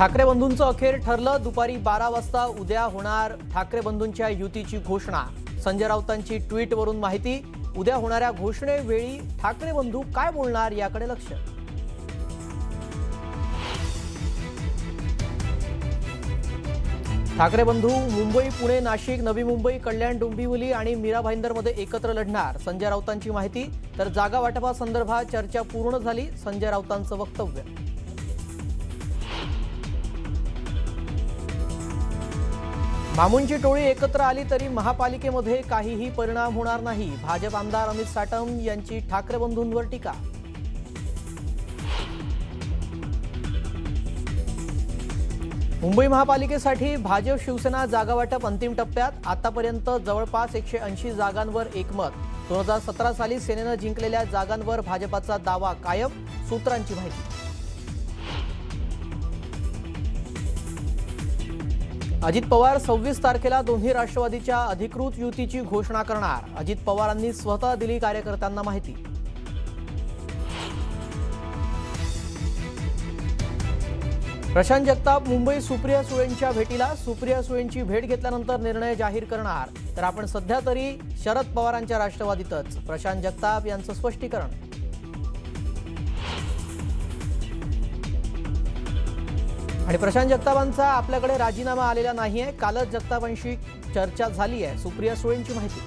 ठाकरे बंधूंचं अखेर ठरलं दुपारी बारा वाजता उद्या होणार ठाकरे बंधूंच्या युतीची घोषणा. संजय राऊतांची ट्विटवरून माहिती उद्या होणाऱ्या घोषणेवेळी ठाकरे बंधू काय बोलणार याकडे लक्ष. ठाकरे बंधू मुंबई पुणे नाशिक नवी मुंबई कल्याण डोंबिवली आणि मीरा भाईंदरमध्ये एकत्र लढणार. संजय राऊतांची माहिती तर जागा वाटपासंदर्भात चर्चा पूर्ण झाली संजय राऊतांचं वक्तव्य. मामूंची टोळी एकत्र आली तरी महापालिकेमध्ये काहीही परिणाम होणार नाही. भाजप आमदार अमित साटम यांची ठाकरे बंधूंवर टीका. मुंबई महापालिकेसाठी भाजप शिवसेना जागा वाटप अंतिम टप्प्यात. आतापर्यंत जवळपास एकशे ऐंशी जागांवर एकमत. दोन हजार सतरा साली सेनेनं जिंकलेल्या जागांवर भाजपाचा दावा कायम सूत्रांची माहिती. अजित पवार सव्वीस तारखेला दोन्ही राष्ट्रवादीच्या अधिकृत युतीची घोषणा करणार. अजित पवारांनी स्वतः दिली कार्यकर्त्यांना माहिती. प्रशांत जगताप मुंबई सुप्रिया सुळेंच्या भेटीला सुप्रिया सुळेंची भेट घेतल्यानंतर निर्णय जाहीर करणार. तर आपण सध्या तरी शरद पवारांच्या राष्ट्रवादीतच. प्रशांत जगताप यांचं स्पष्टीकरण. आणि प्रशांत जगतापांचा आपल्याकडे राजीनामा आलेला नाहीये. कालच जगतापांशी चर्चा झाली आहे सुप्रिया सुळेंची माहिती.